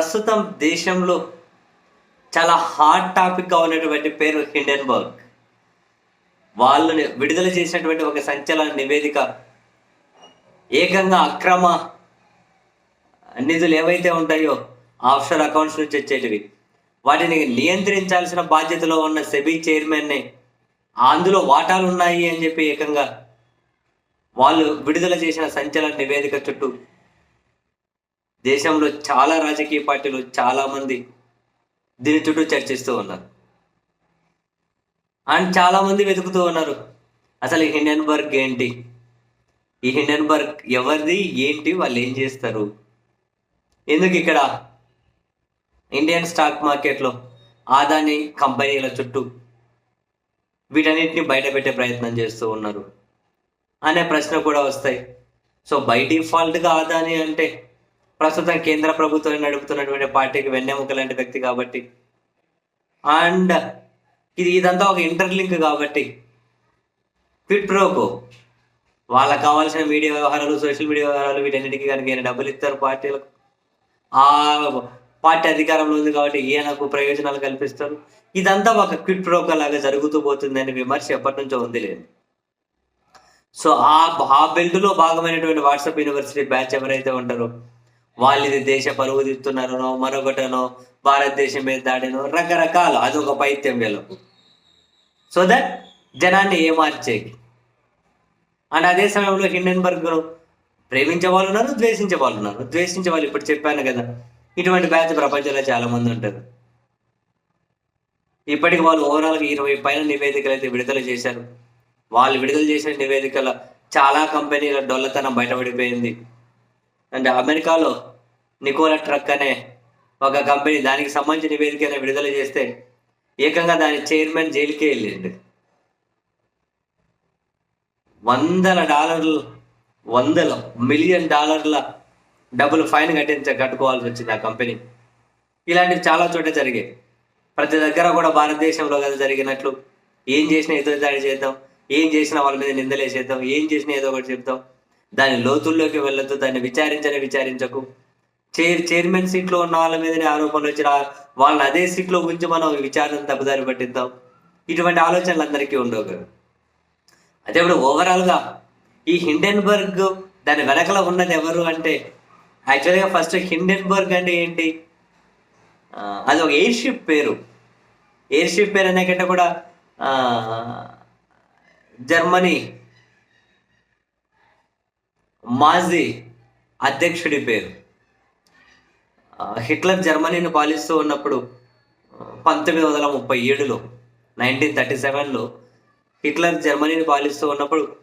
ప్రస్తుతం దేశంలో చాలా హాట్ టాపిక్గా ఉన్నటువంటి పేరు హిండెన్బర్గ్. వాళ్ళని విడుదల చేసినటువంటి ఒక సంచలన నివేదిక ఏకంగా అక్రమ నిధులు ఏవైతే ఉంటాయో ఆఫ్షోర్ అకౌంట్స్ నుంచి వచ్చేటివి వాటిని నియంత్రించాల్సిన బాధ్యతలో ఉన్న సెబీ చైర్మన్ని అందులో వాటాలు ఉన్నాయి అని చెప్పి ఏకంగా వాళ్ళు విడుదల చేసిన సంచలన నివేదిక చుట్టూ దేశంలో చాలా రాజకీయ పార్టీలు చాలామంది దీని చుట్టూ చర్చిస్తూ ఉన్నారు. అండ్ చాలామంది వెతుకుతూ ఉన్నారు. అసలు ఈ హిండెన్బర్గ్ ఏంటి? ఈ హిండెన్బర్గ్ ఎవరిది? ఏంటి? వాళ్ళు ఏం చేస్తారు? ఎందుకు ఇక్కడ ఇండియన్ స్టాక్ మార్కెట్లో ఆదాని కంపెనీల చుట్టూ వీటన్నిటిని బయట పెట్టే ప్రయత్నం చేస్తూ ఉన్నారు? అనే ప్రశ్న కూడా వస్తాయి. సో బై డిఫాల్ట్గా ఆదాని అంటే ప్రస్తుతం కేంద్ర ప్రభుత్వం నడుపుతున్నటువంటి పార్టీకి వెన్నెముక లాంటి వ్యక్తి కాబట్టి. అండ్ ఇది ఇదంతా ఒక ఇంటర్లింక్ కాబట్టి. ఫిట్ ప్రోకో. వాళ్ళకి కావాల్సిన మీడియా వ్యవహారాలు సోషల్ మీడియా వ్యవహారాలు వీటన్నిటికీ కనుక ఈయన డబ్బులు ఇస్తారు పార్టీలకు. ఆ పార్టీ అధికారంలో ఉంది కాబట్టి ఈయనకు ప్రయోజనాలు కల్పిస్తారు? ఇదంతా ఒక క్విట్ ప్రోకో లాగా జరుగుతూ పోతుందని విమర్శ ఎప్పటి నుంచో ఉంది లేదు. సో ఆ ఆ బెల్ట్లో భాగమైనటువంటి వాట్సాప్ యూనివర్సిటీ బ్యాచ్ ఎవరైతే ఉంటారో వాళ్ళు ఇది దేశ పరువు తీస్తున్నారనో మరొకటనో భారతదేశం మీద దాడినో రకరకాలు అదొక పైత్యం వీళ్ళకు. సో దట్ జనాన్ని ఏమార్చేకి? అండ్ అదే సమయంలో హిండెన్బర్గ్ను ప్రేమించే వాళ్ళు ఉన్నారు ద్వేషించే వాళ్ళు ఉన్నారు. ద్వేషించే వాళ్ళు ఇప్పుడు చెప్పాను కదా ఇటువంటి బ్యాచ్ ప్రపంచంలో చాలా మంది ఉంటారు. ఇప్పటికి వాళ్ళు ఓవరాల్గా ఇరవై పైన నివేదికలు అయితే విడుదల చేశారు. వాళ్ళు విడుదల చేసిన నివేదికల చాలా కంపెనీల డొల్లతనం బయటపడిపోయింది. అండ్ అమెరికాలో నికోలా ట్రక్ అనే ఒక కంపెనీ దానికి సంబంధించిన నివేదిక విడుదల చేస్తే ఏకంగా దాని చైర్మన్ జైలుకే వెళ్ళిండు. వందల డాలర్లు వందల మిలియన్ డాలర్ల డబ్బులు ఫైన్ కట్టించ కట్టుకోవాల్సి వచ్చింది ఆ కంపెనీ. ఇలాంటివి చాలా చోట జరిగాయి. ప్రతి దగ్గర కూడా భారతదేశంలో కదా జరిగినట్లు ఏం చేసినా ఏదో దాడి చేద్దాం ఏం చేసినా వాళ్ళ మీద నిందలేసేద్దాం ఏం చేసినా ఏదో ఒకటి చెప్తాం. దాని లోతుల్లోకి వెళ్ళొద్దు దాన్ని విచారించని విచారించకు. చైర్ చైర్మన్ సీట్లో ఉన్న వాళ్ళ మీదనే ఆరోపణలు వచ్చిన వాళ్ళని అదే సీట్లో ఉంచి మనం విచారణ తప్పుదారి పట్టిద్దాం. ఇటువంటి ఆలోచనలు అందరికీ ఉండవు కదా. అదే ఇప్పుడు ఓవరాల్గా ఈ హిండెన్బర్గ్ దాని వెనకల ఉన్నది ఎవరు అంటే యాక్చువల్గా ఫస్ట్ హిండెన్బర్గ్ అంటే ఏంటి? అది ఒక ఎయిర్ షిప్ పేరు. ఎయిర్ షిప్ పేరు అనే కంటే కూడా జర్మనీ మాజీ అధ్యక్షుడి పేరు. హిట్లర్ జర్మనీని పాలిస్తూ ఉన్నప్పుడు పంతొమ్మిది వందల ముప్పై ఏడులో నైన్టీన్ థర్టీ సెవెన్లో హిట్లర్ జర్మనీని పాలిస్తూ ఉన్నప్పుడు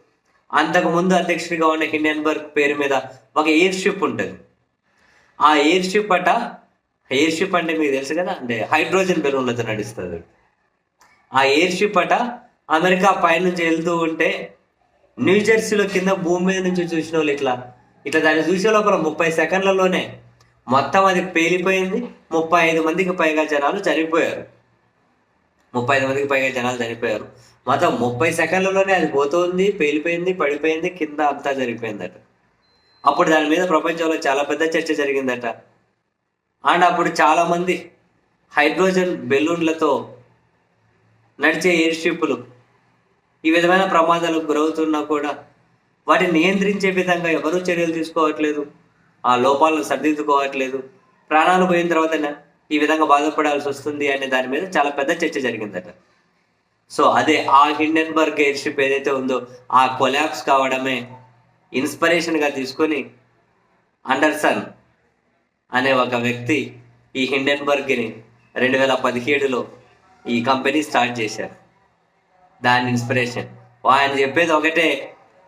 అంతకు ముందు అధ్యక్షుడిగా ఉన్న హిండెన్బర్గ్ పేరు మీద ఒక ఎయిర్ షిప్ ఉంటుంది. ఆ ఎయిర్ షిప్ అట ఎయిర్ షిప్ అంటే మీకు తెలుసు కదా అంటే హైడ్రోజన్ బెలూన్లతో నడుస్తుంది. ఆ ఎయిర్ షిప్ అట అమెరికా పైనుంచి వెళ్తూ ఉంటే న్యూజెర్సీలో కింద భూమి మీద నుంచి చూసిన వాళ్ళు ఇట్లా. ఇట్లా దాన్ని చూసే లోపల ముప్పై సెకండ్లలోనే మొత్తం అది పేలిపోయింది. ముప్పై ఐదు మందికి పైగా జనాలు చనిపోయారు. ముప్పై ఐదు మందికి పైగా జనాలు చనిపోయారు. మొత్తం ముప్పై సెకండ్లలోనే అది పోతుంది పేలిపోయింది పడిపోయింది కింద అంతా జరిగిపోయిందట. అప్పుడు దాని మీద ప్రపంచంలో చాలా పెద్ద చర్చ జరిగిందట. అండ్ అప్పుడు చాలా మంది హైడ్రోజన్ బెలూన్లతో నడిచే ఎయిర్ షిప్లు ఈ విధమైన ప్రమాదాలకు గురవుతున్నా కూడా వాటిని నియంత్రించే విధంగా ఎవరూ చర్యలు తీసుకోవట్లేదు. ఆ లోపాలను సరిదిద్దుకోవట్లేదు. ప్రాణాలు పోయిన తర్వాత ఈ విధంగా బాధపడాల్సి వస్తుంది అనే దాని మీద చాలా పెద్ద చర్చ జరిగిందట. సో అదే ఆ హిండెన్బర్గ్ ఎయిర్ షిప్ ఏదైతే ఉందో ఆ కొలాప్స్ కావడమే ఇన్స్పిరేషన్గా తీసుకొని అండర్సన్ అనే ఒక వ్యక్తి ఈ హిండెన్బర్గ్ని రెండు వేల పదిహేడులో ఈ కంపెనీ స్టార్ట్ చేశారు. దాని ఇన్స్పిరేషన్ ఆయన చెప్పేది ఒకటే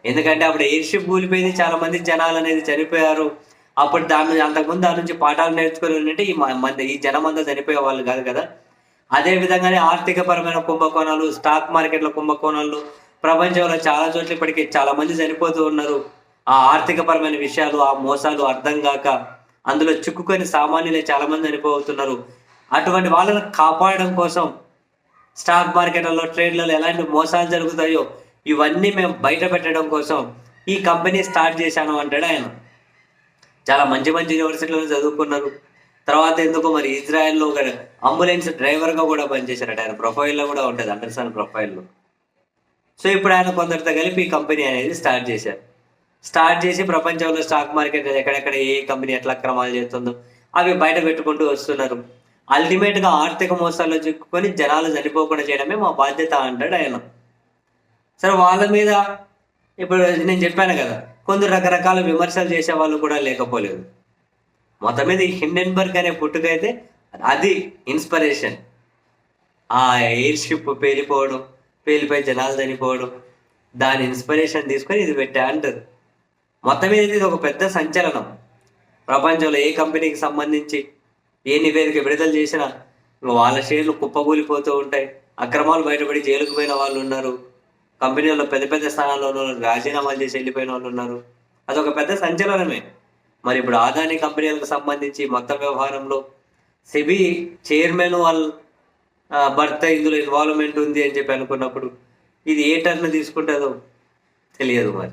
ఎందుకంటే అప్పుడు ఎయిర్ షిప్ కూలిపోయింది చాలా మంది జనాలు అనేది చనిపోయారు. అప్పుడు దాని అంతకుముందు దాని నుంచి పాఠాలు నేర్చుకుని ఉంటే ఈ మంది ఈ జనం అంతా చనిపోయే వాళ్ళు కాదు కదా. అదే విధంగానే ఆర్థిక పరమైన కుంభకోణాలు స్టాక్ మార్కెట్ల కుంభకోణాలు ప్రపంచంలో చాలా చోట్ల ఇప్పటికీ చాలా మంది చనిపోతూ ఉన్నారు. ఆ ఆర్థిక పరమైన విషయాలు ఆ మోసాలు అర్థం కాక అందులో చిక్కుకొని సామాన్యులే చాలా మంది చనిపోతున్నారు. అటువంటి వాళ్ళని కాపాడడం కోసం స్టాక్ మార్కెట్లలో ట్రేడ్లలో ఎలాంటి మోసాలు జరుగుతాయో ఇవన్నీ మేము బయట పెట్టడం కోసం ఈ కంపెనీ స్టార్ట్ చేశాను అంటాడు ఆయన. చాలా మంచి మంచి యూనివర్సిటీలో చదువుకున్నారు. తర్వాత ఎందుకో మరి ఇజ్రాయెల్లో ఒక అంబులెన్స్ డ్రైవర్గా కూడా పనిచేశారట ఆయన. ప్రొఫైల్లో కూడా ఉంటుంది అండర్సన్ ప్రొఫైల్లో. సో ఇప్పుడు ఆయన కొందరితో కలిపి ఈ కంపెనీ అనేది స్టార్ట్ చేశారు. స్టార్ట్ చేసి ప్రపంచంలో స్టాక్ మార్కెట్ ఎక్కడెక్కడ ఏ కంపెనీ ఎట్లా అక్రమాలు చేస్తుందో అవి బయట పెట్టుకుంటూ వస్తున్నారు. అల్టిమేట్గా ఆర్థిక మోసాల్లో చిక్కుకొని జనాలు చనిపోకుండా చేయడమే మా బాధ్యత అంటాడు ఆయన. సరే వాళ్ళ మీద ఇప్పుడు నేను చెప్పాను కదా కొందరు రకరకాల విమర్శలు చేసే వాళ్ళు కూడా లేకపోలేదు. మొత్తం మీద హిండెన్బర్గ్ అనే పుట్టుకైతే అది ఇన్స్పిరేషన్ ఆ ఎయిర్ షిప్ పేలిపోవడం పేలిపోయి జనాలు చనిపోవడం దాని ఇన్స్పిరేషన్ తీసుకొని ఇది పెట్టా అంటారు. మొత్తం మీద ఇది ఒక పెద్ద సంచలనం. ప్రపంచంలో ఏ కంపెనీకి సంబంధించి ఏ నివేదిక విడుదల చేసినా వాళ్ళ షేర్లు కుప్పకూలిపోతూ ఉంటాయి. అక్రమాలు బయటపడి జైలుకు పోయిన వాళ్ళు ఉన్నారు. కంపెనీలో పెద్ద పెద్ద స్థానాల్లో ఉన్న రాజీనామాలు చేసి వెళ్ళిపోయిన వాళ్ళు ఉన్నారు. అదొక పెద్ద సంచలనమే. మరి ఇప్పుడు ఆదాని కంపెనీలకు సంబంధించి మొత్తం వ్యవహారంలో సెబీ చైర్మన్ వాళ్ళ భర్త ఇందులో ఇన్వాల్వ్మెంట్ ఉంది అని చెప్పి అనుకున్నప్పుడు ఇది ఏ టర్న్ తీసుకుంటుందో తెలియదు మరి.